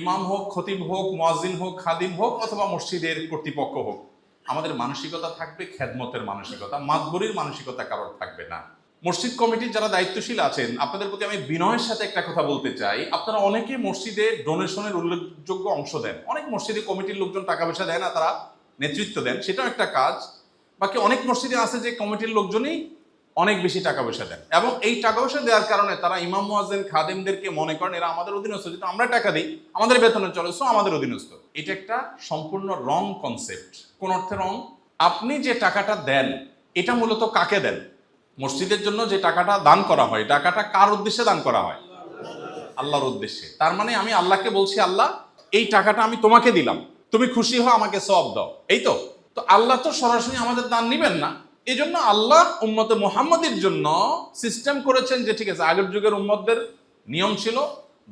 ইমাম হোক, খতিব হোক মোয়াজিন হোক, খাদিম হোক অথবা মসজিদের কর্তৃপক্ষ হোক, আমাদের মানসিকতা থাকবে খেদমতের মানসিকতা, মাতবরির মানসিকতা কারোর থাকবে না। মসজিদ কমিটির যারা দায়িত্বশীল আছেন, আপনাদের প্রতি আমি বিনয়ের সাথে একটা কথা বলতে চাই। আপনারা অনেকে মসজিদে ডোনেশনের উল্লেখযোগ্য অংশ দেন। অনেক মসজিদে কমিটির লোকজন টাকা পয়সা দেয় না, তারা নেতৃত্ব দেন। সেটাও একটা কাজ। বাকি অনেক মসজিদে আছে যে কমিটির লোকজনই অনেক বেশি টাকা পয়সা দেন। এবং এই টাকা পয়সা দেওয়ার কারণে তারা ইমাম মুয়াজ্জিন খাদেমদেরকে মনে করেন, এরা আমাদের অধীনস্থ, যেহেতু আমরা টাকা দিই, আমাদের বেতনে চলে, সো আমাদের অধীনস্থ। এটা একটা সম্পূর্ণ রং কনসেপ্ট কোন অর্থে রং আপনি যে টাকাটা দেন, এটা মূলত কাকে দেন? মসজিদের জন্য যে টাকাটা দান করা হয়, টাকাটা কার উদ্দেশ্যে দান করা হয়? আল্লাহর উদ্দেশ্যে। তার মানে আমি আল্লাহকে বলছি, আল্লাহ, এই টাকাটা আমি তোমাকে দিলাম। তুমি খুশি হও, আমাকে সব দাও। এই তো? তো আল্লাহ তো সরাসরি আমাদের দান নিবেন না। এই জন্য আল্লাহ উম্মতে মোহাম্মদের জন্য সিস্টেম করেছেন যে, ঠিক আছে, আগের যুগের উম্মতদের নিয়ম ছিল,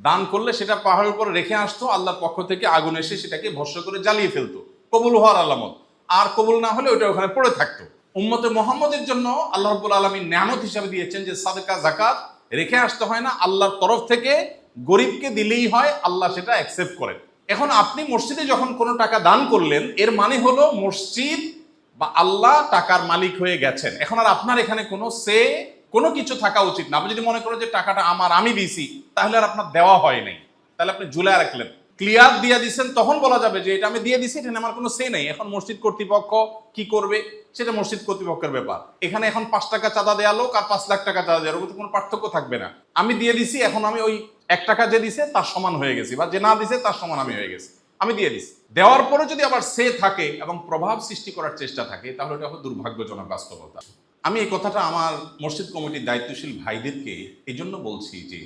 দান করলে সেটা পাহাড়ের উপর রেখে আসতো, আল্লাহর পক্ষ থেকে আগুন এসে সেটাকে ভস্য করে জ্বালিয়ে ফেলতো, কবুল হওয়ার আলামত। আর কবুল না হলে ওটা ওখানে পড়ে থাকতো। উম্মতে মোহাম্মদের জন্য আল্লাহ রব্বুল আলমী নিয়ামত হিসাবে দিয়েছেন যে, সাদকা জাকাত রেখে আসতে হয় না, আল্লাহর তরফ থেকে গরিবকে দিলেই হয়, আল্লাহ সেটা অ্যাকসেপ্ট করেন। এখন আপনি মসজিদে যখন কোনো টাকা দান করলেন, এর মানে হলো মসজিদ বা আল্লাহ টাকার মালিক হয়ে গেছেন। এখন আর আপনার এখানে কোনো সে কোনো কিছু থাকা উচিত না। আপনি যদি মনে করেন যে টাকাটা আমার, আমি দিয়েছি, তাহলে আর আপনার দেওয়া হয় নাই। তাহলে আপনি ঝুলে রাখলেন। ক্লিয়ার দিয়ে দিচ্ছেন তখন বলা যাবে যে এটা আমি দিয়ে দিছি এখানে আমার কোনো সে নেই। এখন মসজিদ কর্তৃপক্ষ কি করবে? সেটা মসজিদ কর্তৃপক্ষের ব্যাপার। এখানে এখন পাঁচ টাকা চাঁদা দেওয়া লোক আর পাঁচ লাখ টাকা চাঁদা দেওয়ার মধ্যে কোনো পার্থক্য থাকবে না। আমি দিয়ে দিছি, এখন আমি ওই এক টাকা যে দিছে, তার সমান হয়ে গেছি। বা যে না দিছে, তার সমান আমি হয়ে গেছি। আমি দিয়ে দিছি। দেওয়ার পরে যদি আবার সে থাকে এবং প্রভাব সৃষ্টি করার চেষ্টা থাকে, তাহলে এটা হলো দুর্ভাগ্যজনক বাস্তবতা। আমি এই কথাটা আমার মসজিদ কমিটির দায়িত্বশীল ভাইদেরকে এই জন্য বলছি যে,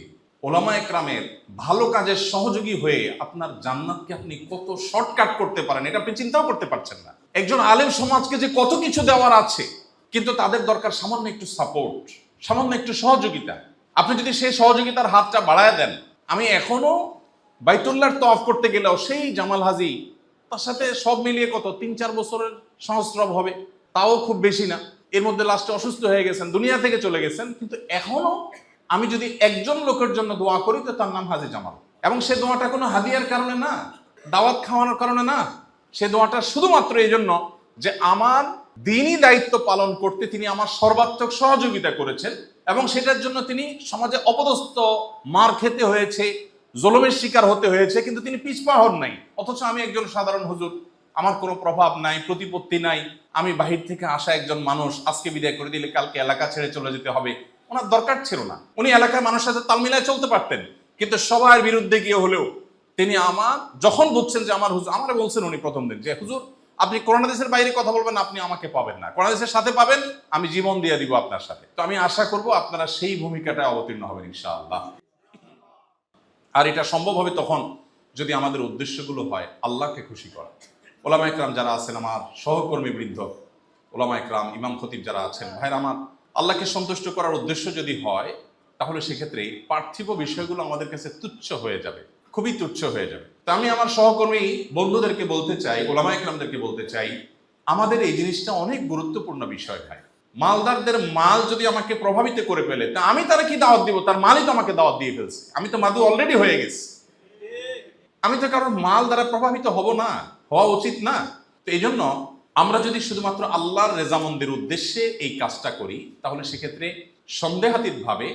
ওলামা একরামের ভালো কাজের সহযোগী হয়ে আপনার জান্নাতকে আপনি কত শর্টকাট করতে পারেন, এটা আপনি চিন্তাও করতে পারছেন না। একজন আলেম সমাজকে যে কত কিছু দেওয়ার আছে, কিন্তু তাদের দরকার সামান্য একটু সাপোর্ট সামান্য একটু সহযোগিতা। আপনি যদি সেই সহযোগিতার হাতটা বাড়ায় দেন, আমি এখনও বাইতুল্লার তফ করতে গেলেও সেই জামাল হাজি তার সাথে সব মিলিয়ে কত? তিন, চার বছরের সহস্রব হবে। তাও খুব বেশি না। এর মধ্যে লাস্টে অসুস্থ হয়ে গেছেন, দুনিয়া থেকে চলে গেছেন, কিন্তু এখনও আমি যদি একজন লোকের জন্য দোয়া করি, তো তার নাম হাজি জামাল। এবং সে দোয়াটা কোনো হাদিয়ার কারণে না, দাওয়াত খাওয়ানোর কারণে না। সে দোয়াটা শুধুমাত্র এই জন্য যে আমার দিনই দায়িত্ব পালন করতে তিনি আমার সর্বাত্মক সহযোগিতা করেছেন এবং সেটার জন্য তিনি সমাজে অপদস্থ মার খেতে হয়েছে। জলমের শিকার হতে হয়েছে, কিন্তু তিনি পিছপা হন নাই। অথচ আমি একজন সাধারণ হুজুর, আমার কোনো প্রভাব নাই, প্রতিপত্তি নাই। আমি বাহির থেকে আসা একজন মানুষ, আজকে বিদায় করে দিলে কালকে এলাকা ছেড়ে চলে যেতে হবে। ওনার দরকার ছিল না। উনি এলাকার মানুষের সাথে তাল মিলায় চলতে পারতেন। কিন্তু সবার বিরুদ্ধে গিয়ে হলেও তিনি আমার, যখন বুঝছেন যে আমার হুজুর, আমারে বলছেন উনি প্রথম দিন, যে, হুজুর, আপনি করোনা দেশের বাইরে কথা বলবেন, আপনি আমাকে পাবেন না। করোনা দেশের সাথে পাবেন, আমি জীবন দিয়ে দিব আপনার সাথে। তো আমি আশা করব আপনারা সেই ভূমিকাটা অবতীর্ণ হবেন, ইনশাআল্লাহ। আর এটা সম্ভব হবে তখন যদি আমাদের উদ্দেশ্যগুলো হয়, আল্লাহকে খুশি করা। ওলামা একরাম যারা আছেন, আমার সহকর্মী বৃদ্ধ ওলামা একরাম ইমাম খতিব যারা আছেন ভাইরা আমার, আল্লাহকে সন্তুষ্ট করার উদ্দেশ্য যদি হয়, তাহলে সেক্ষেত্রে পার্থিব বিষয়গুলো আমাদের কাছে তুচ্ছ হয়ে যাবে, খুবই তুচ্ছ হয়ে যাবে। তা আমি আমার সহকর্মী বন্ধুদেরকে বলতে চাই ওলামা একরামদেরকে বলতে চাই, আমাদের এই জিনিসটা অনেক গুরুত্বপূর্ণ বিষয় ভাই। মালদারদের মাল যদি আমাকে প্রভাবিত করে ফেলে, তা আমি তারা কি দাওয়াত দিব? তার মালই তো আমাকে দাওয়াত দিয়ে ফেলছে। আমি তো মাদু অলরেডি হয়ে গেছি। আমি তো কারোর মাল দ্বারা প্রভাবিত হব না, হওয়া উচিত না। তো এই জন্য আমরা যদি শুধুমাত্র আল্লাহর রেজামন্দের উদ্দেশ্যে এই কাজটা করি, তাহলে সেক্ষেত্রে সন্দেহাতীতভাবে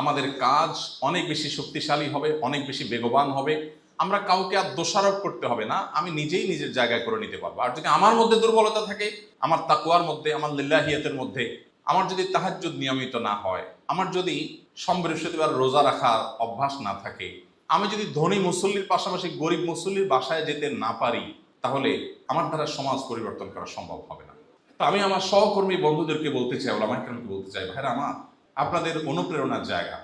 আমাদের কাজ অনেক বেশি শক্তিশালী হবে, অনেক বেশি বেগবান হবে। আমরা কাউকে আর দোষারোপ করতে হবে না, আমি নিজেই নিজের জায়গায় করে নিতে পারব। আর যদি আমার মধ্যে দুর্বলতা থাকে, আমার তাকুয়ার মধ্যে, আমার লিল্লাহিয়াতের মধ্যে, আমার যদি তাহাজ্জুদ নিয়মিত না হয়, আমার যদি সোম বৃহস্পতিবার রোজা রাখার অভ্যাস না থাকে, আমি যদি ধনী মুসল্লির পাশাপাশি গরিব মুসল্লির বাসায় যেতে না পারি, তাহলে আমার দ্বারা সমাজ পরিবর্তন করা সম্ভব হবে না। তো আমি আমার সহকর্মী বন্ধুদেরকে বলতে চাই ওলামাইকে বলতে চাই, ভাইরা আমার, আপনাদের অনুপ্রেরণার জায়গা,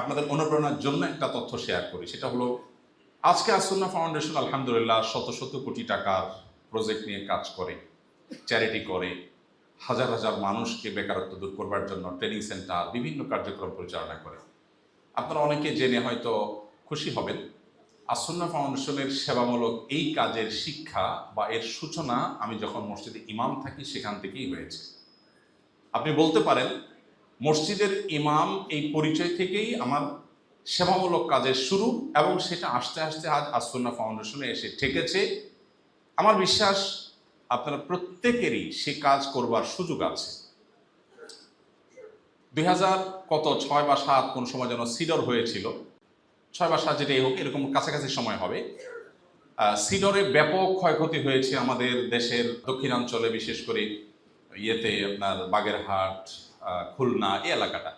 আপনাদের অনুপ্রেরণার জন্য একটা তথ্য শেয়ার করি, সেটা হলো আজকে আসন্না ফাউন্ডেশন আলহামদুলিল্লাহ শত শত কোটি টাকার প্রজেক্ট নিয়ে কাজ করে চ্যারিটি করে, হাজার হাজার মানুষকে বেকারত্ব দূর করবার জন্য ট্রেনিং সেন্টার বিভিন্ন কার্যক্রম পরিচালনা করে। আপনারা অনেকে জেনে হয়তো খুশি হবেন, আসন্না ফাউন্ডেশনের সেবামূলক এই কাজের শিক্ষা বা এর সূচনা আমি যখন মসজিদে ইমাম থাকি সেখান থেকেই হয়েছে। আপনি বলতে পারেন, মসজিদের ইমাম এই পরিচয় থেকেই আমার সেবামূলক কাজের শুরু এবং সেটা আস্তে আস্তে আজ আসন্না ফাউন্ডেশনে এসে ঠেকেছে। আমার বিশ্বাস আপনারা প্রত্যেকেরই সে কাজ করবার সুযোগ আছে। দুই হাজার কত, ছয় বা সাত কোন সময় যেন সিডর হয়েছিল। ছয় বা সাত যেটাই হোক, এরকম কাছাকাছি সময় হবে। সিডরে ব্যাপক ক্ষয়ক্ষতি হয়েছে আমাদের দেশের দক্ষিণাঞ্চলে, বিশেষ করে ইয়েতে আপনার বাগেরহাট খুলনা, এই এলাকাটা।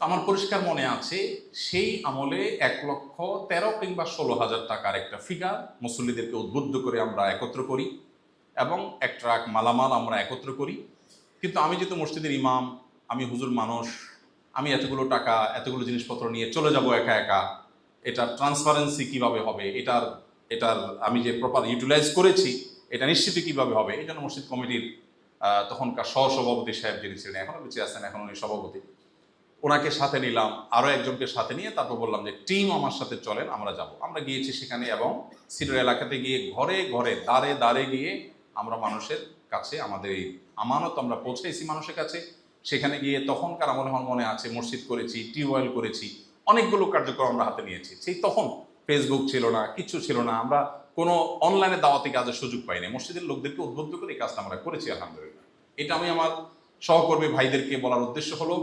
আমার পরিষ্কার মনে আছে, সেই আমলে এক লক্ষ তেরো কিংবা ষোলো হাজার টাকার একটা ফিগার মুসল্লিদেরকে উদ্বুদ্ধ করে আমরা একত্র করি এবং এক ট্রাক মালামাল আমরা একত্র করি। কিন্তু আমি যেহেতু মসজিদের ইমাম, আমি হুজুর মানুষ, আমি এতগুলো টাকা, এতগুলো জিনিসপত্র নিয়ে চলে যাব একা একা, এটার ট্রান্সপারেন্সি কীভাবে হবে, এটার এটার আমি যে প্রপার ইউটিলাইজ করেছি, এটা নিশ্চিত কীভাবে হবে, এই জন্য মসজিদ কমিটির তখনকার সহসভাপতি সাহেব যিনি ছিলেন এখনও বেঁচে আছেন, এখন উনি সভাপতি। ওনাকে সাথে নিলাম আরও একজনকে সাথে নিয়ে তারপর বললাম যে, টিম আমার সাথে চলেন, আমরা যাব। আমরা গিয়েছি সেখানে এবং সিডর এলাকাতে গিয়ে ঘরে ঘরে দাঁড়ে দাঁড়ে গিয়ে আমরা মানুষের কাছে, আমাদের এই আমানত আমরা পৌঁছেছি মানুষের কাছে। সেখানে গিয়ে তখনকার আমলে আমার মনে আছে, মসজিদ করেছি, টিউবওয়েল করেছি, অনেকগুলো কার্যক্রম আমরা হাতে নিয়েছি। সেই তখন ফেসবুক ছিল না, কিছু ছিল না, আমরা কোনো অনলাইনে দাওয়াতি কাজের সুযোগ পাইনি। মসজিদের লোকদেরকে উদ্বুদ্ধ করে এই কাজটা আমরা করেছি, আলহামদুলিল্লাহ। এটা আমি আমার সহকর্মী ভাইদেরকে বলার উদ্দেশ্য হলো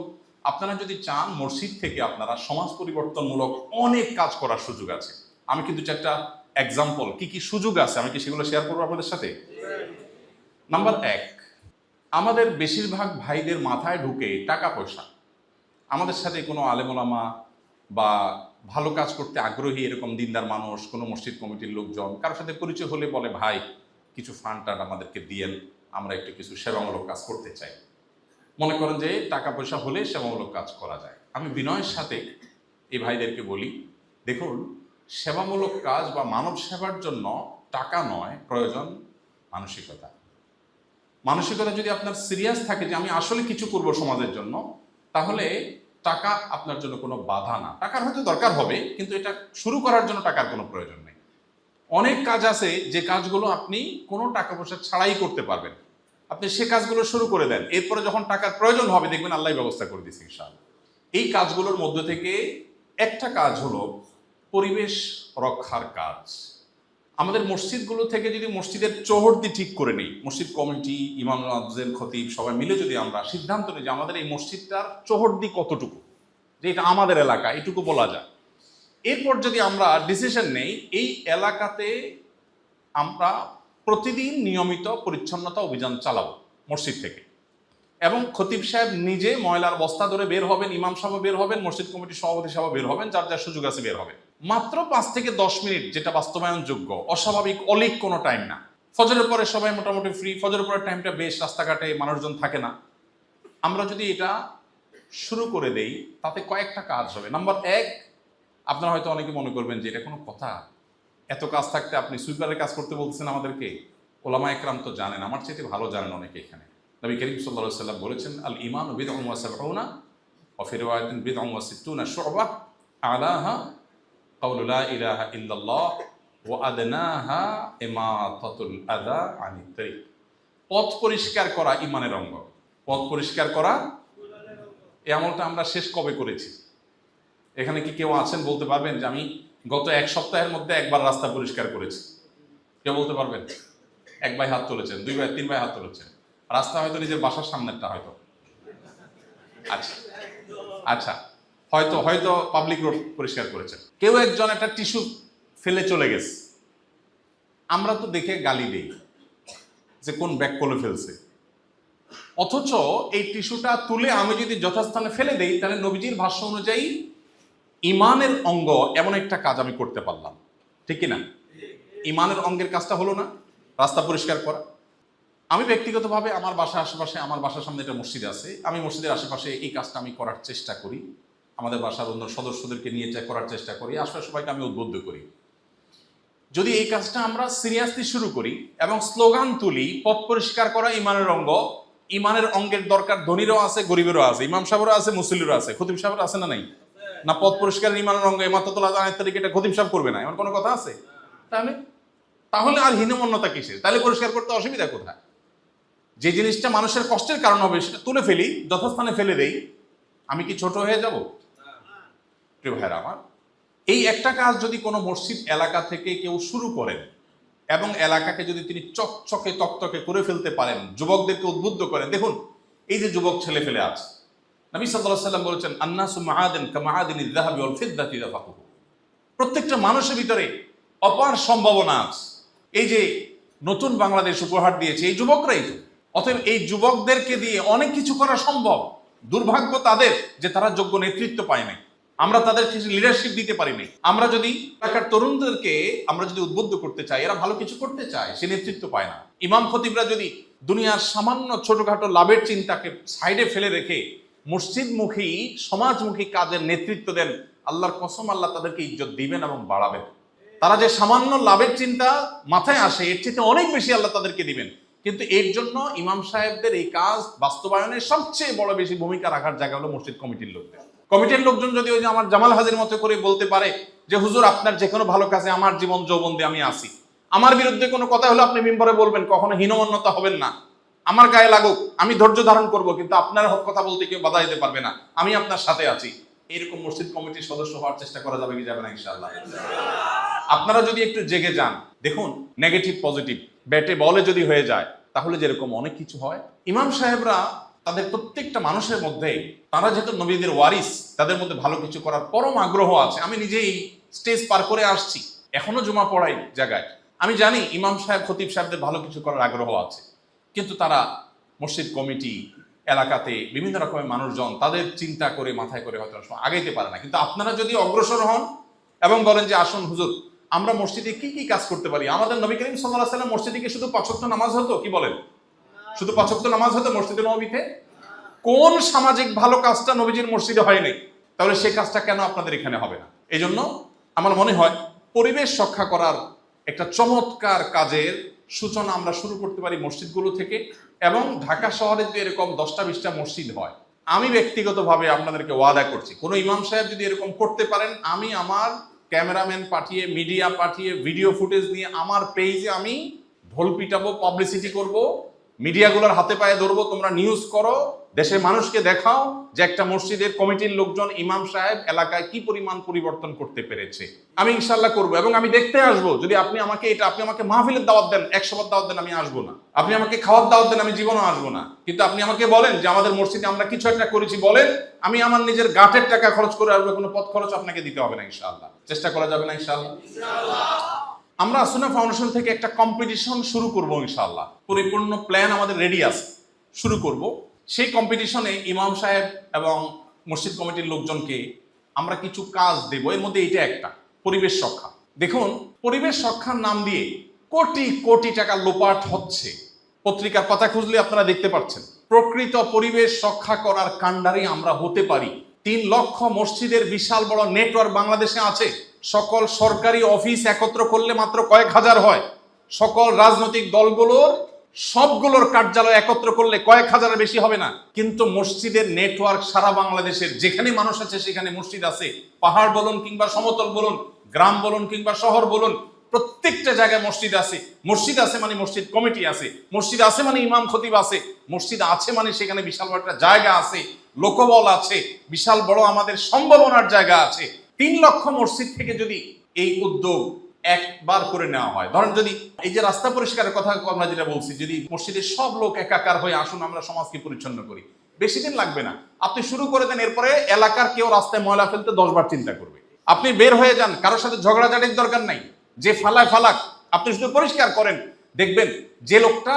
আপনারা যদি চান মসজিদ থেকে আপনারা সমাজ পরিবর্তনমূলক অনেক কাজ করার সুযোগ আছে। আমি কিন্তু চারটা এক্সাম্পল কি কি সুযোগ আছে আমি কি সেগুলো শেয়ার করব আপনাদের সাথে? নাম্বার এক, আমাদের বেশিরভাগ ভাইদের মাথায় ঢুকে টাকা পয়সা। আমাদের সাথে কোনো আলেমোলামা বা ভালো কাজ করতে আগ্রহী এরকম দিনদার মানুষ, কোনো মসজিদ কমিটির লোকজন, কারোর সাথে পরিচয় হলে বলে, ভাই, কিছু ফান্ড আমাদেরকে দিয়েন, আমরা একটু কিছু সেবামূলক কাজ করতে চাই। মনে করেন যে টাকা পয়সা হলে সেবামূলক কাজ করা যায়। আমি বিনয়ের সাথে এই ভাইদেরকে বলি, দেখুন, সেবামূলক কাজ বা মানব সেবার জন্য টাকা নয়, প্রয়োজন মানসিকতা। মানসিকতা যদি আপনার সিরিয়াস থাকে যে আমি আসলে কিছু করব সমাজের জন্য, তাহলে টাকা আপনার জন্য কোনো বাধা না। টাকার হয়তো দরকার হবে, কিন্তু এটা শুরু করার জন্য টাকার কোনো প্রয়োজন নেই। অনেক কাজ আছে যে কাজগুলো আপনি কোনো টাকা পয়সা ছাড়াই করতে পারবেন। আপনি সে কাজগুলো শুরু করে দেন, এরপরে যখন টাকার প্রয়োজন হবে, দেখবেন আল্লাহ ব্যবস্থা করে দিচ্ছে ইনশাআল্লাহ। এই কাজগুলোর মধ্যে থেকে একটা কাজ হলো পরিবেশ রক্ষার কাজ। আমাদের মসজিদগুলো থেকে যদি মসজিদের চৌহদ্দি ঠিক করে নিই, মসজিদ কমিটি, ইমাম আফজেল খতিব সবাই মিলে যদি আমরা সিদ্ধান্ত নিই যে আমাদের এই মসজিদটার চৌহদ্দি কতটুকু, যে এটা আমাদের এলাকা, এটুকু বলা যায়। এরপর যদি আমরা ডিসিশন নেই, এই এলাকাতে আমরা প্রতিদিন নিয়মিত পরিচ্ছন্নতা অভিযান চালাবো মসজিদ থেকে। এবং খতিব সাহেব নিজে ময়লার বস্তা ধরে বের হবেন, ইমাম সাহেব বের হবেন, মসজিদ কমিটির সভাপতি সাহেব বের হবেন, যার যার সুযোগ আছে বের হবেন মাত্র পাঁচ থেকে দশ মিনিট, যেটা বাস্তবায়নযোগ্য, অস্বাভাবিক, অলিক কোনো টাইম না। ফজরের পরে সবাই মোটামুটি ফ্রি, ফজরের পরে টাইমটা বেশ রাস্তাঘাটে মানুষজন থাকে না। আমরা যদি এটা শুরু করে দেই, তাতে কয়েকটা কাজ হবে। নাম্বার এক, আপনারা হয়তো অনেকে মনে করবেন যে এটা কোনো কথা। এত কাজ থাকতে আপনি সুইপারের কাজ করতে বলছেন আমাদেরকে? ওলামা একরাম তো জানেন, আমার চাইতে ভালো জানেন অনেকে এখানে। নবী করিম সাল্লা সাল্লাম বলেছেন আল ইমান বিদ ওয়া সাবনা অফিরওয়ায়তিন বিদ ওয়া সিত্তুনা শুবা আলাহা কাউলুলা ইলাহা ইল্লাল্লাহ ও আদনাহা ইমাতাতুল আদা আনি পথ পরিষ্কার করা ইমানের অঙ্গ। পথ পরিষ্কার করা এ আমলটা আমরা শেষ কবে করেছি? এখানে কি কেউ আছেন বলতে পারবেন যে আমি গত এক সপ্তাহের মধ্যে একবার রাস্তা পরিষ্কার করেছি। কেউ বলতে পারবেন? এক ভাই হাত তুলেছেন, দুই ভাই, তিন ভাই হাত তুলেছেন। রাস্তা হয়তো নিজের বাসার সামনেরটা হয়তো। আচ্ছা আচ্ছা হয়তো হয়তো পাবলিক রোড পরিষ্কার করেছেন। কেউ একজন একটা টিস্যু ফেলে চলে গেছে। আমরা তো দেখে গালি দেই যে কোন ব্যাগ করে ফেলছে। অথচ এই টিস্যুটা তুলে আমি যদি যথাস্থানে ফেলে দেই, তাহলে নবীজির ভাষ্য অনুযায়ী ইমানের অঙ্গ এমন একটা কাজ আমি করতে পারলাম। ঠিক কি না ইমানের অঙ্গের কাজটা হলো না, রাস্তা পরিষ্কার করা। আমি ব্যক্তিগতভাবে আমার বাসার আশেপাশে, আমার বাসার সামনে একটা মসজিদ আছে। আমি মসজিদের আশেপাশে এই কাজটা আমি করার চেষ্টা করি। আমাদের বাসার অন্য সদস্যদেরকে নিয়ে করার চেষ্টা করি। আশপাশ সবাইকে আমি উদ্বুদ্ধ করি। যদি এই কাজটা আমরা সিরিয়াসলি শুরু করি এবং স্লোগান তুলি, পথ পরিষ্কার করা ইমানের অঙ্গ, ইমানের অঙ্গের দরকার ধনীরও আছে, গরিবেরও আছে, ইমাম সাহেবেরও আছে মুসলিরও আছে, খতিব সাহেবের আছে না নাই? না পথ পরিষ্কার ইমানের অঙ্গ এমাততুল্লাহ আয়ের তারিখ এটা খতিব সাহেব করবে না। এমন কোনো কথা আছে? তাহলে? তাহলে আর হীনমন্যতা কিসের? তাহলে পরিষ্কার করতে অসুবিধা কোথায়? যে জিনিসটা মানুষের কষ্টের কারণ হবে সেটা তুলে ফেলি যথাস্থানে ফেলে দেই। আমি কি ছোট হয়ে যাব? প্রিয় ভাইরা আমার এই একটা কাজ যদি কোনো মসজিদ এলাকা থেকে কেউ শুরু করেন এবং এলাকাকে যদি তিনি চকচকে তকতকে করে ফেলতে পারেন যুবকদেরকে উদ্বুদ্ধ করেন দেখুন এই যে যুবক ছেলে ফেলে আছে নবী সাল্লাল্লাহু সাল্লাম বলেছেন, আন্নাসু মাহাদিন কামাহাদিন ইজাহাবি ওয়াল ফিদ্দাতি রাফাকুহু প্রত্যেকটা মানুষের ভিতরে অপার সম্ভাবনা আছে। এই যে নতুন বাংলাদেশ উপহার দিয়েছে, এই যুবকরাই তো। অতএব এই যুবকদেরকে দিয়ে অনেক কিছু করা সম্ভব। দুর্ভাগ্য তাদের যে তারা যোগ্য নেতৃত্ব পায় নাই। আমরা তাদের কিছু লিডারশিপ দিতে পারিনি আমরা যদি এলাকার তরুণদেরকে আমরা যদি উদ্বুদ্ধ করতে চাই, এরা ভালো কিছু করতে চায়, সে নেতৃত্ব পায় না। ইমাম খতিবরা যদি দুনিয়ার সামান্য ছোটখাটো লাভের চিন্তাকে সাইডে ফেলে রেখে মসজিদমুখী, সমাজমুখী কাজের নেতৃত্ব দেন আল্লাহর কসম আল্লাহ তাদেরকে ইজ্জত দিবেন এবং বাড়াবেন। তারা যে সামান্য লাভের চিন্তা মাথায় আসে, এর চেয়ে অনেক বেশি আল্লাহ তাদেরকে দিবেন। কিন্তু এর জন্য ইমাম সাহেবদের এই কাজ বাস্তবায়নের সবচেয়ে বড় বেশি ভূমিকা রাখার জায়গা হলো মসজিদ কমিটির লোকদের। কমিটির লোকজন যদি ওই যে আমার জামাল হাজির মতো করে বলতে পারে যে, হুজুর, আপনার যে কোনো ভালো কাজে আমার জীবন যৌবন দিয়ে আমি আসি। আমার বিরুদ্ধে কোনো কথা হলে আপনি মিম্বরে বলবেন, কখনো হীনমন্যতা হবেন না। আমার গায়ে লাগুক, আমি ধৈর্য ধারণ করব, কিন্তু আপনার হক কথা বলতে কেউ বাধা দিতে পারবে না। আমি আপনার সাথে আছি। এরকম মসজিদ কমিটির সদস্য হওয়ার চেষ্টা করা যাবে কি যাবে না, ইনশাআল্লাহ। আপনারা যদি একটু জেগে যান, দেখুন নেগেটিভ পজিটিভ ব্যাটে বলে যদি হয়ে যায়, তাহলে যেরকম অনেক কিছু হয়। ইমাম সাহেবরা তাদের প্রত্যেকটা মানুষের মধ্যে, তারা যেহেতু নবীদের ওয়ারিস, তাদের মধ্যে ভালো কিছু করার পরম আগ্রহ আছে। আমি নিজেই স্টেজ পার করে আসছি। এখনও জমা পড়াই জায়গায়। আমি জানি ইমাম সাহেব, খতিব সাহেবদের ভালো কিছু করার আগ্রহ আছে। কিন্তু তারা মসজিদ, কমিটি, এলাকাতে বিভিন্ন রকমের মানুষজন তাদের চিন্তা করে, মাথায় করে হয়তো সময় আগাইতে পারে না। কিন্তু আপনারা যদি অগ্রসর হন এবং বলেন যে, আসুন হুজুর, আমরা মসজিদে কি কি কাজ করতে পারি? আমাদের নবী করিম সাল্লাহ সাল্লাম মসজিদে কি শুধু পাঁচক্ত নামাজ হতো? কি বলেন? শুধু পাঁচক্ত নামাজ হতো মসজিদে নবীতে? কোন সামাজিক ভালো কাজটা নবীজির মসজিদে হয় নাই? তাহলে সেই কাজটা কেন আপনাদের এখানে হবে না? এই জন্য আমার মনে হয় পরিবেশ রক্ষা করার একটা চমৎকার কাজের সূচনা আমরা শুরু করতে পারি মসজিদগুলো থেকে এবং ঢাকা শহরে যদি এরকম দশটা বিশটা মসজিদ হয়, আমি ব্যক্তিগতভাবে আপনাদেরকে ওয়াদা করছি, কোনো ইমাম সাহেব যদি এরকম করতে পারেন, আমি আমার ক্যামেরাম্যান পাঠিয়ে, মিডিয়া পাঠিয়ে, ভিডিও ফুটেজ নিয়ে আমার পেজে আমি ঢোল পিটাবো পাবলিসিটি করব মিডিয়াগুলোর হাতে পায়ে ধরবো, তোমরা নিউজ করো, দেশের মানুষকে দেখাও যে একটা মসজিদের কমিটির লোকজন ইমাম সাহেব এলাকায় কি পরিমাণ পরিবর্তন করতে পেরেছে। আমি ইনশাল্লাহ করব এবং আমি দেখতে আসব, যদি আপনি আমাকে এটা, আপনি আমাকে মাহফিলের দাওয়াত দেন, একশো বার দাওয়াত দেন আমি আসব না। আপনি আমাকে খাওয়ার দাওয়াত দেন আমি জীবনও আসব না। কিন্তু আপনি আমাকে বলেন যে আমাদের মসজিদে আমরা কিছু একটা করেছি, বলেন, আমি আমার নিজের গাঁটের টাকা খরচ করে আসব, কোনো পথ খরচ আপনাকে দিতে হবে না ইনশাআল্লাহ। চেষ্টা করা যাবে না ইনশাআল্লাহ? আমরা আসুনা ফাউন্ডেশন থেকে একটা কম্পিটিশন শুরু করব ইনশাল্লাহ পরিপূর্ণ প্ল্যান আমাদের রেডি আছে। শুরু করব। সেই কম্পিটিশনে ইমাম সাহেব এবং মসজিদ কমিটির লোকজনকে আমরা কিছু কাজ দেব। এর মধ্যে এটা একটা, পরিবেশ রক্ষা। দেখুন, পরিবেশ রক্ষার নাম দিয়ে কোটি কোটি টাকা লোপাট হচ্ছে। পত্রিকার পাতা খুঁজলে আপনারা দেখতে পাচ্ছেন। প্রকৃত পরিবেশ রক্ষা করার কাণ্ডারি আমরা হতে পারি। তিন লক্ষ মসজিদের বিশাল বড় নেটওয়ার্ক বাংলাদেশে আছে। সকল সরকারি অফিস একত্র করলে মাত্র কয়েক হাজার হয়। সকল রাজনৈতিক দলগুলোর সবগুলোর কার্যালয় একত্র করলে কয়েক হাজারের বেশি হবে না। কিন্তু মসজিদের নেটওয়ার্ক সারা বাংলাদেশের, যেখানে মানুষ আছে সেখানে মসজিদ আছে। পাহাড় বলুন কিংবা সমতল বলুন, গ্রাম বলুন কিংবা শহর বলুন, প্রত্যেকটা জায়গায় মসজিদ আছে। মসজিদ আছে মানে মসজিদ কমিটি আছে। মসজিদ আছে মানে ইমাম খতিব আছে। মসজিদ আছে মানে সেখানে বিশাল বড় একটা জায়গা আছে। লোকবল আছে। বিশাল বড় আমাদের সম্ভাবনার জায়গা আছে। তিন লক্ষ মসজিদ থেকে যদি এই উদ্যোগ একবার করে নেওয়া হয়, ধরেন যদি এই যে রাস্তা পরিষ্কারের কথা আমরা যেটা বলছি, যদি মসজিদের সব লোক একাকার হয়ে আসুন, আমরা সমাজকে পরিচ্ছন্ন করি, বেশি দিন লাগবে না। আপনি শুরু করে দেন, এরপরে এলাকার কেউ রাস্তায় ময়লা ফেলতে দশবার চিন্তা করবে। আপনি বের হয়ে যান, কারোর সাথে ঝগড়াঝাটির দরকার নাই। যে ফালায় ফালাক, আপনি শুধু পরিষ্কার করেন, দেখবেন যে লোকটা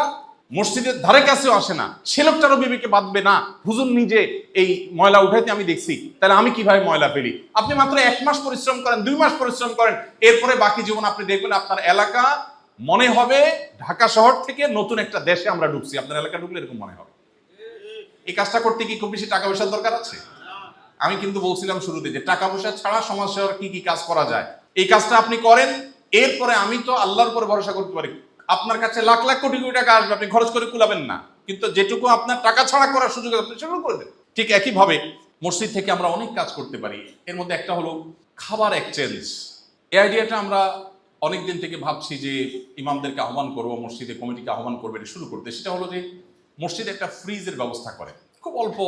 মসজিদের ধারে কাছেও আসে না। সে লোকটারও বিবেকে বাঁধবে না। হুজুর নিজে এই ময়লা উঠাইতে আমি দেখছি। তাহলে আমি কীভাবে ময়লা ফেলি? আপনি মাত্র এক মাস পরিশ্রম করেন, দুই মাস পরিশ্রম করেন। এরপরে বাকি জীবন আপনি দেখবেন আপনার এলাকা মনে হবে ঢাকা শহর থেকে নতুন একটা দেশে আমরা ঢুকছি। আপনার এলাকা ঢুকলে এরকম মনে হবে। এই কাজটা করতে কি খুব বেশি টাকা পয়সার দরকার আছে? আমি কিন্তু বলছিলাম শুরুতে যে টাকা পয়সা ছাড়া সমাজ সেবার কি কি কাজ করা যায়? এই কাজটা আপনি করেন, এরপরে আমি তো আল্লাহর উপর ভরসা করতে পারি। আপনার কাছে লাখ লাখ কোটি কোটি টাকা আসবে, আপনি খরচ করে কুলাবেন না। কিন্তু যেটুকু আপনার টাকা ছাড়া করার সুযোগ আপনি সেগুলো করে দেন। ঠিক একইভাবে মসজিদ থেকে আমরা অনেক কাজ করতে পারি। এর মধ্যে একটা হলো খাবার এক্সচেঞ্জ এই আইডিয়াটা আমরা অনেক দিন থেকে ভাবছি যে ইমামদেরকে আহ্বান করব, মসজিদে কমিটিকে আহ্বান করবে, এটা শুরু করতে। সেটা হলো যে মসজিদে একটা ফ্রিজের ব্যবস্থা করে। খুব অল্প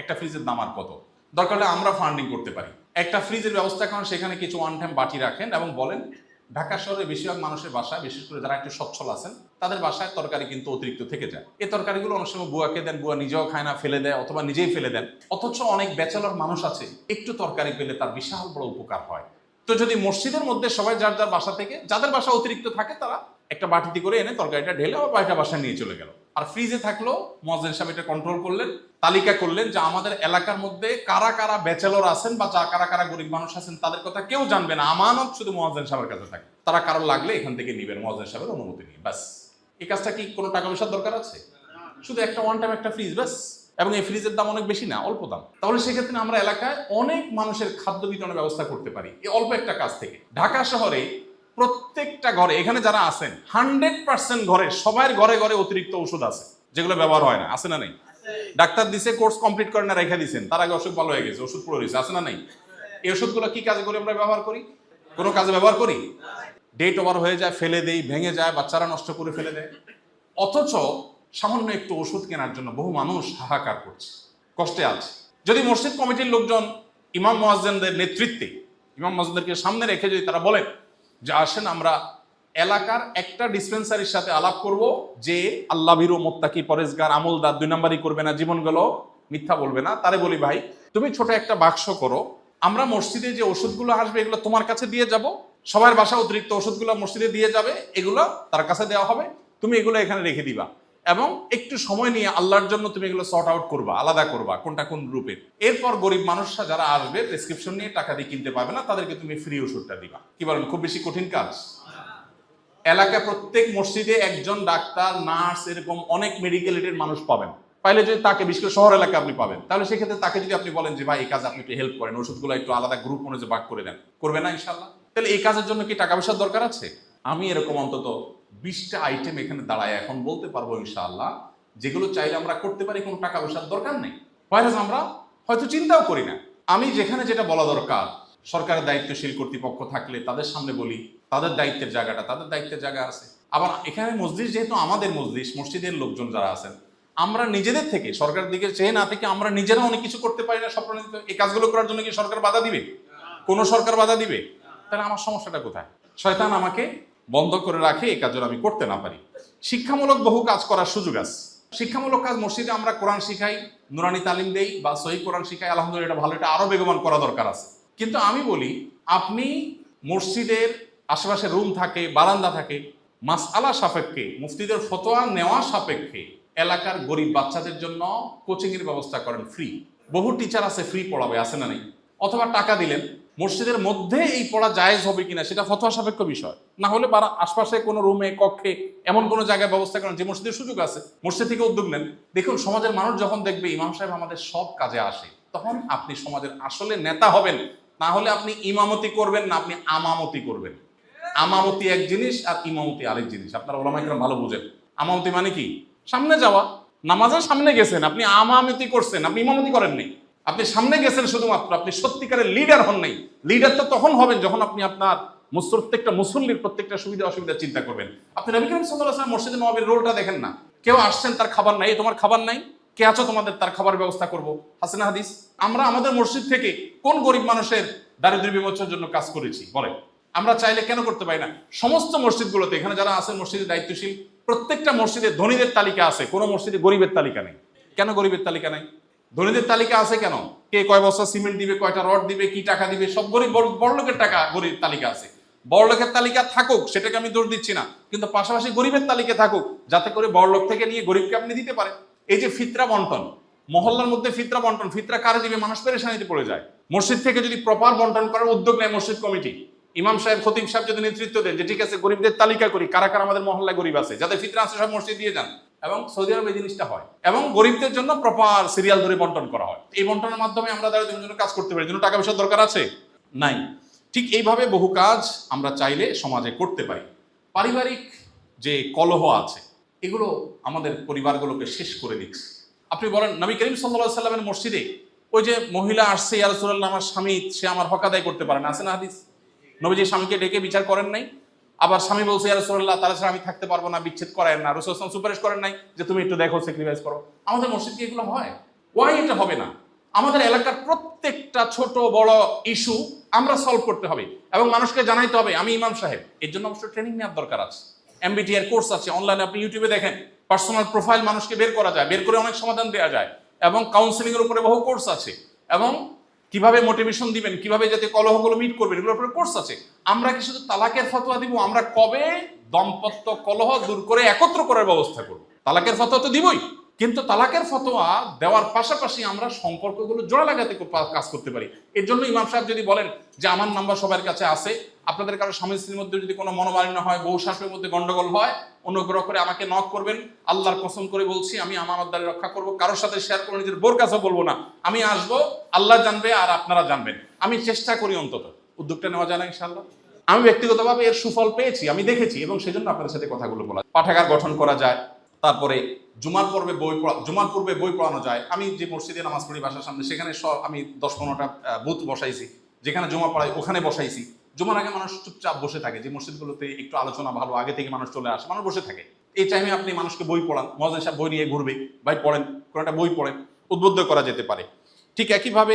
একটা ফ্রিজের দাম আর কত? দরকার হলে আমরা ফান্ডিং করতে পারি। একটা ফ্রিজের ব্যবস্থা করেন, সেখানে কিছু ওয়ান টাইম বাটি রাখেন এবং বলেন ঢাকা শহরে বেশিরভাগ মানুষের বাসা বিশেষ করে যারা একটু সচ্ছল আছেন, তাদের বাসায় তরকারি কিন্তু অতিরিক্ত থেকে যায়। এই তরকারিগুলো অনেক সময় বুয়াকে দেন, বুয়া নিজেও খায় না, ফেলে দেয় অথবা নিজেই ফেলে দেন। অথচ অনেক ব্যাচেলর মানুষ আছে, একটু তরকারি পেলে তার বিশাল বড় উপকার হয়। তো যদি মসজিদের মধ্যে সবাই যার যার বাসা থেকে, যাদের বাসা অতিরিক্ত থাকে, তারা একটা বাটিতে করে এনে তরকারিটা ঢেলে আবার বাড়িটা বাসায় নিয়ে চলে গেল। আর ফ্রিজে থাকল মজেন সাহেব এটা কন্ট্রোল করলেন, তালিকা করলেন যে আমাদের এলাকার মধ্যে কারা কারা ব্যাচেলর আছেন বা যা কারা কারা গরিব মানুষ আছেন তাদের কথা কেউ জানবে না, আমানত শুধু মহাজেন সাহেবের কাছে থাকে। তারা কারও লাগলে এখান থেকে নিবেন মহাজেন সাহেবের অনুমতি নিয়ে, ব্যাস। এই কাজটা কি কোনো টাকা পয়সার দরকার আছে? শুধু একটা ওয়ান টাইম একটা ফ্রিজ ব্যাস। এবং এই ফ্রিজের দাম অনেক বেশি না, অল্প দাম। তাহলে সেক্ষেত্রে আমরা এলাকায় অনেক মানুষের খাদ্য বিতরণের ব্যবস্থা করতে পারি, এই অল্প একটা কাজ থেকে। ঢাকা শহরে প্রত্যেকটা ঘরে, এখানে যারা আছেন হান্ড্রেড পার্সেন্ট ঘরে সবার ঘরে ঘরে অতিরিক্ত ওষুধ আছে, যেগুলো ব্যবহার হয় না, আছে না নেই? ডাক্তার দিছে কোর্স কমপ্লিট করে না, রেখে দিছেন, তার আগে অসুখ ভালো হয়ে গেছে, ওষুধ পুরো রয়েছে আছে না নেই? এই ওষুধগুলো কি কাজে করে আমরা ব্যবহার করি? কোনো কাজে ব্যবহার করি? ডেট ওভার হয়ে যায়, ফেলে দেই, ভেঙে যায়, বাচ্চারা নষ্ট করে ফেলে দেয়। অথচ সামান্য একটু ওষুধ কেনার জন্য বহু মানুষ হাহাকার করছে, কষ্টে আছে। যদি মসজিদ কমিটির লোকজন, ইমাম মোয়াজ্জেনদের নেতৃত্বে, ইমাম মোয়াজ্জেনদেরকে সামনে রেখে যদি তারা বলেন যে আসেন, আমরা এলাকার একটা ডিসপেন্সারির সাথে আলাপ করব যে আল্লাহ ভীরু, মোত্তাকি, পরেশগার, আমলদার, দুই নাম্বারই করবে না জীবন গেল মিথ্যা বলবে না। তারে বলি, ভাই, তুমি ছোট একটা বাক্স করো, আমরা মসজিদে যে ওষুধগুলো আসবে, এগুলো তোমার কাছে দিয়ে যাব, সবার বাসা অতিরিক্ত ওষুধগুলো মসজিদে দিয়ে যাবে, এগুলো তার কাছে দেওয়া হবে, তুমি এগুলো এখানে রেখে দিবা। এবং একটু সময় নিয়ে আল্লাহর জন্য তুমি এগুলো সর্ট আউট করবা, আলাদা করবা, কোনটা কোন রূপের এরপর গরিব মানুষরা যারা আসবে প্রেসক্রিপশন নিয়ে টাকা দিয়ে কিনতে পারবে না, তাদেরকে তুমি ফ্রি ওষুধটা দিবা। কি বলেন, খুব বেশি কঠিন কাজ? এলাকা প্রত্যেক মসজিদে একজন ডাক্তার, নার্স, এরকম অনেক মেডিকেল এডের মানুষ পাবেন। পাইলে যদি তাকে, বিশেষ করে শহর এলাকা আপনি পাবেন, তাহলে সেক্ষেত্রে তাকে যদি আপনি বলেন যে, ভাই, এই কাজ আপনি একটু হেল্প করেন, ওষুধগুলো একটু আলাদা গ্রুপ অনুযায়ী ভাগ করে দেন। করবে না ইনশাল্লাহ তাহলে এই কাজের জন্য কি টাকা পয়সার দরকার আছে? আমি এরকম অন্তত বিশটা আইটেম এখানে দাঁড়ায়। এখন বলতে পারব ইনশাআল্লাহ, যেগুলো চাইলে আমরা করতে পারি, কোনো টাকা পয়সার দরকার নেই। ভাইরাস আমরা হয়তো চিন্তাও করি না। আমি যেখানে যেটা বলা দরকার, সরকারের দায়িত্বশীল কর্তৃপক্ষ থাকলে তাদের সামনে বলি, তাদের দায়িত্বের জায়গাটা, তাদের দায়িত্বের জায়গা আছে। আবার এখানে মসজিদ যেহেতু আমাদের মসজিদ, মসজিদের লোকজন যারা আছেন, আমরা নিজেদের থেকে, সরকারের দিকে চেয়ে না থেকে আমরা নিজেরা অনেক কিছু করতে পারি না, স্বপ্ন এই কাজগুলো করার জন্য কি সরকার বাধা দিবে? কোনো সরকার বাধা দিবে? তাহলে আমার সমস্যাটা কোথায়? শয়তান আমাকে বন্ধ করে রাখে, এই কাজগুলো আমি করতে না পারি। শিক্ষামূলক বহু কাজ করার সুযোগ আছে। শিক্ষামূলক কাজ মসজিদে আমরা কোরআন শিখাই, নুরানি তালিম দেই বা সহি কোরআন শিখাই, আলহামদুলিল্লাহ এটা ভালো, এটা আরও বেগবান করা দরকার আছে। কিন্তু আমি বলি, আপনি মসজিদের আশেপাশে রুম থাকে, বারান্দা থাকে মাস আলা সাপেক্ষে, মুফতিদের ফতোয়া নেওয়া সাপেক্ষে এলাকার গরিব বাচ্চাদের জন্য কোচিংয়ের ব্যবস্থা করেন ফ্রি বহু টিচার আছে ফ্রি পড়াবে, আছে না নেই? অথবা টাকা দিলেন মসজিদের মধ্যে এই পড়া জায়েজ হবে কিনা সেটা ফতোয়া সাপেক্ষ বিষয়। না হলে বারা আশপাশে কোনো রুমে, কক্ষে এমন কোনো জায়গায় ব্যবস্থা করেন যে মসজিদের সুযোগ আছে, মসজিদ থেকে উদ্যোগ নেন। দেখুন, সমাজের মানুষ যখন দেখবে ইমাম সাহেব আমাদের সব কাজে আসে, তখন আপনি সমাজের আসলে নেতা হবেন। না হলে আপনি ইমামতি করবেন না, আপনি আমামতি করবেন। আমামতি এক জিনিস আর ইমামতি আরেক জিনিস। আপনারা ওলামাইকরাম ভালো বুঝেন। আমামতি মানে কি? সামনে যাওয়া। নামাজের সামনে গেছেন, আপনি আমামতি করছেন, আপনি ইমামতি করেননি। আপনি সামনে গেছেন শুধুমাত্র, আপনি সত্যিকারের লিডার হন নাই। লিডার তো তখন হবেন যখন আপনি আপনার প্রত্যেকটা মুসল্লির প্রত্যেকটা সুবিধা অসুবিধা চিন্তা করবেন। আপনি নবী করিম ওয়াসাল্লাম মসজিদে নবাবির রোলটা দেখেন না। কেউ আসছেন, তার খাবার নাই "এই তোমার খাবার নাই, কে আছো তোমাদের, তার খাবার ব্যবস্থা করব। হাসিনা হাদিস, আমরা আমাদের মসজিদ থেকে কোন গরিব মানুষের দারিদ্র্য বিমোচনের জন্য কাজ করেছি? বলে আমরা চাইলে কেন করতে পারি না? সমস্ত মসজিদগুলোতে, এখানে যারা আছেন মসজিদের দায়িত্বশীল, প্রত্যেকটা মসজিদে ধনীদের তালিকা আছে, কোনো মসজিদে গরিবের তালিকা নেই। কেন গরিবের তালিকা নেই? ধনীদের তালিকা আছে কেন? কে কয় বস্তা সিমেন্ট দিবে, কয়টা রড দিবে, কি টাকা দিবে, সব গরিব বড় লোকের টাকা গরিব তালিকা আছে। বড় লোকের তালিকা থাকুক, সেটাকে আমি দোষ দিচ্ছি না। কিন্তু পাশাপাশি গরিবের তালিকা থাকুক, যাতে করে বড় লোক থেকে নিয়ে গরিবকে আপনি দিতে পারেন। এই যে ফিতরা বন্টন, মহল্লার মধ্যে ফিতরা বন্টন, ফিতরা কারে দিবে? মানুষ পেরেশানিতে পড়ে যায়। মসজিদ থেকে যদি প্রপার বন্টন করার উদ্যোগ নেয় মসজিদ কমিটি, ইমাম সাহেব, খতিব সাহেব যদি নেতৃত্ব দেন যে, ঠিক আছে, গরিবদের তালিকা করি, কারা কারা আমাদের মহল্লায় গরিব আছে, যাদের ফিতরা আছে সব মসজিদ দিয়ে যান। এবং সৌদি আরবে এই জিনিসটা হয়। এবং গরিবদের জন্য প্রপার সিরিয়াল ধরে বন্টন করা হয়। এই বন্টনের মাধ্যমে আমরা তাদের জন্য কাজ করতে পারি। জন্য টাকা পয়সার দরকার আছে? নাই। ঠিক এইভাবে বহু কাজ আমরা চাইলে সমাজে করতে পারি। পারিবারিক যে কলহ আছে, এগুলো আমাদের পরিবারগুলোকে শেষ করে দিচ্ছে। আপনি বলেন, নবী করিম সাল্লাহ সাল্লামের মসজিদে ওই যে মহিলা আসছে ইয়ারসুল্লাহ আমার স্বামী, সে আমার হক আদায় করতে পারে না। আছে না হাদিস? নবীজি স্বামীকে ডেকে বিচার করেন নাই? আবার স্বামী বলছে ইয়ারসুল্লাহ তারা আমি থাকতে পারব না, বিচ্ছেদ করেন না। রসুলাম সুপারিশ করেন নাই যে, তুমি একটু দেখো স্যাক্রিফাইস করো। আমাদের মসজিদকে এগুলো হয়? ওয়াই এটা হবে না? আমাদের এলাকার প্রত্যেকটা ছোট, বড় ইস্যু আমরা সলভ করতে হবে এবং মানুষকে জানাইতে হবে, আমি ইমাম সাহেব। এর জন্য অবশ্য ট্রেনিং নেওয়ার দরকার আছে। এমবিটিআর কোর্স আছে অনলাইনে আপনি ইউটিউবে দেখেন পার্সোনাল প্রোফাইল মানুষকে বের করা যায়, বের করে অনেক সমাধান দেওয়া যায় এবং কাউন্সিলিং এর উপরে বহু কোর্স আছে এবং কীভাবে মোটিভেশন দিবেন, কীভাবে যাতে কলহগুলো মিট করবেন, এগুলোর উপরে কোর্স আছে। আমরা কি শুধু তালাকের ফতোয়া দিব, আমরা কবে দম্পত্য কলহ দূর করে একত্র করার ব্যবস্থা করব? তালাকের ফতোয়া তো দিবই। কিন্তু তালাকের ফতোয়া দেওয়ার পাশাপাশি আমরা সম্পর্কগুলো জোড়া লাগাতে কাজ করতে পারি। এর জন্য ইমাম সাহেব যদি বলেন যে, আমার নাম্বার সবার কাছে আছে, আপনাদের কারও স্বামী স্ত্রীর মধ্যে যদি কোনো মনোমালিন্য হয়, বউ শাশুড়ির মধ্যে গন্ডগোল হয়, অনুগ্রহ করে আমাকে নক করবেন। আল্লাহর কসম করে বলছি, আমি আমার আমানতদারি রক্ষা করব, কারোর সাথে শেয়ার করে নিজের বোর কাছে বলব না। আমি আসব, আল্লাহ জানবে আর আপনারা জানবেন। আমি চেষ্টা করি অন্তত। উদ্যোগটা নেওয়া যায় না ইনশাল্লাহ আমি ব্যক্তিগতভাবে এর সুফল পেয়েছি, আমি দেখেছি এবং সেজন্য আপনাদের সাথে কথাগুলো বলা পাঠাগার গঠন করা যায় তারপরে জুমার পর্বে বই পড়া, জুমার পূর্বে বই পড়ানো যায়। আমি যে মসজিদে নামাজ পড়ি, বাসার সামনে, সেখানে সব আমি দশ পনেরোটা বুথ বসাইছি। যেখানে জমা পড়াই, ওখানে বসাইছি। জুমার আগে মানুষ চুপচাপ বসে থাকে, যে মসজিদগুলোতে একটু আলোচনা ভালো, আগে থেকে মানুষ চলে আসে, মানুষ বসে থাকে। এই টাইমে আপনি মানুষকে বই পড়ান মজান সাহেব বই নিয়ে ঘুরবে, ভাই পড়েন, কোনো একটা বই পড়েন, উদ্বুদ্ধ করা যেতে পারে। ঠিক একইভাবে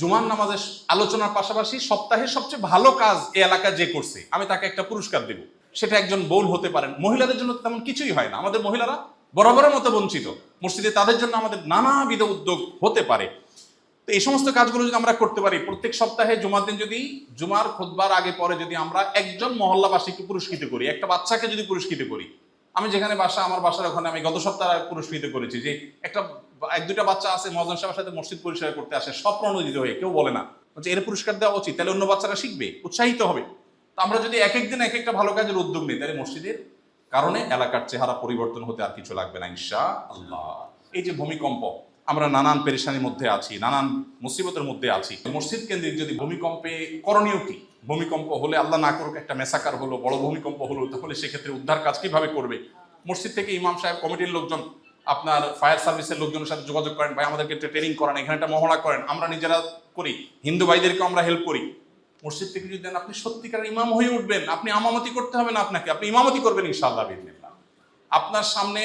জুমার নামাজের আলোচনার পাশাপাশি সপ্তাহের সবচেয়ে ভালো কাজ এই এলাকা যে করছে, আমি তাকে একটা পুরস্কার দেব। সেটা একজন বোন হতে পারেন। মহিলাদের জন্য তেমন কিছুই হয় না। আমাদের মহিলারা বরাবরের মতো বঞ্চিত। মসজিদে তাদের জন্য আমাদের নানাবিধ উদ্যোগ হতে পারে। তো এই সমস্ত কাজগুলো যদি আমরা করতে পারি, প্রত্যেক সপ্তাহে জুমার দিন যদি, জুমার খোদবার আগে পরে যদি আমরা একজন মহল্লাবাসীকে পুরস্কৃত করি, একটা বাচ্চাকে যদি পুরস্কৃত করি, আমি যেখানে বাসা, আমার বাসার ওখানে আমি গত সপ্তাহে পুরস্কৃত করেছি যে, একটা এক দুটা বাচ্চা আছে, মহাজন সাহেবের সাথে মসজিদ পরিষ্কার করতে আসে সব প্রণোদিত হয়ে, কেউ বলে না। বলছে, এর পুরস্কার দেওয়া উচিত, তাহলে অন্য বাচ্চারা শিখবে, উৎসাহিত হবে। তো আমরা যদি এক একদিন এক একটা ভালো কাজের উদ্যোগ নিই, তাহলে মসজিদের কারণে এলাকার চেহারা পরিবর্তন হতে আর কিছু লাগবে না ইনশা আল্লাহ এই যে ভূমিকম্প, আমরা নানান পেরেশানির মধ্যে আছি, নানান মুসিবতের মধ্যে আছি। মসজিদ কেন্দ্রিক যদি ভূমিকম্পে করণীয় কি? ভূমিকম্প হলে আল্লাহ না করুক একটা মেসাকার হলো, বড় ভূমিকম্প হলো, তাহলে সেক্ষেত্রে উদ্ধার কাজ কীভাবে করবে? মসজিদ থেকে ইমাম সাহেব, কমিটির লোকজন, আপনার ফায়ার সার্ভিসের লোকজনের সাথে যোগাযোগ করেন, ভাই আমাদেরকে ট্রেনিং করেন, এখানে একটা মহড়া করেন, আমরা নিজেরা করি, হিন্দু ভাইদেরকে আমরা হেল্প করি। মসজিদ থেকে যদি দেন, আপনি সত্যিকার ইমাম হয়ে উঠবেন। আপনি আমামতি করতে হবে না আপনাকে। আপনি ইমামতি করবেন ইনশাআল্লাহ বিদিনিল্লাহ আপনার সামনে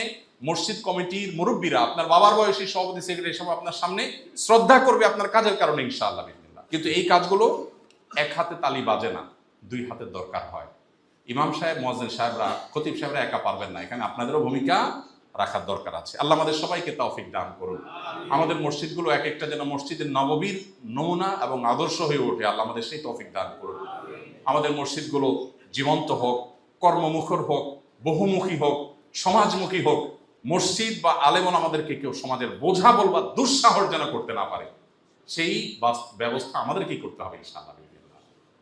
মসজিদ কমিটির মুরব্বীরা, আপনার বাবার বয়সী সভাপতি, সেক্রেটারি সব আপনার সামনে শ্রদ্ধা করবে আপনার কাজের কারণে ইনশাআল্লাহ বিদিনিল্লাহ কিন্তু এই কাজগুলো এক হাতে তালি বাজে না, দুই হাতের দরকার হয়। ইমাম সাহেব মহাজেন সাহেবরা, খতিব সাহেবরা একা পারবেন না। এখানে আপনাদেরও ভূমিকা রাখার দরকার আছে। আল্লাহ আমাদের সবাইকে তৌফিক দান করুন। আমাদের মসজিদগুলো এক একটা যেন মসজিদের নববীর নমুনা এবং আদর্শ হয়ে ওঠে। আল্লাহ আমাদের সেই তৌফিক দান করুন। আমাদের মসজিদগুলো জীবন্ত হোক, কর্মমুখর হোক, বহুমুখী হোক, সমাজমুখী হোক, মসজিদ বা আলেমন আমাদেরকে কেউ সমাজের বোঝা বলবা দুঃসাহস যেন করতে না পারে, সেই ব্যবস্থা আমাদেরকেই করতে হবে ইনশাআল্লাহ।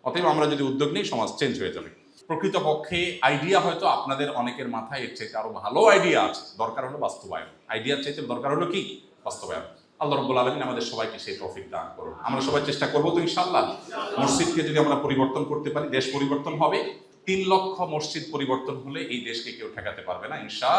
অতএব আমরা যদি উদ্যোগ নিই, সমাজ চেঞ্জ হয়ে যাবে। প্রকৃতপক্ষে আইডিয়া হয়তো আপনাদের অনেকের মাথায় এর চাইতে আরও ভালো আইডিয়া আছে। দরকার হলো বাস্তবায়ন। আইডিয়ার চাইতে দরকার হলো কি? বাস্তবায়ন। আল্লাহ রব্বুল আলমিন আমাদের সবাইকে সেই টফিক দান করুন। আমরা সবাই চেষ্টা করব তো ইনশাল্লাহ মসজিদকে যদি আমরা পরিবর্তন করতে পারি, দেশ পরিবর্তন হবে। তিন লক্ষ মসজিদ পরিবর্তন হলে এই দেশকে কেউ ঠেকাতে পারবে না ইনশা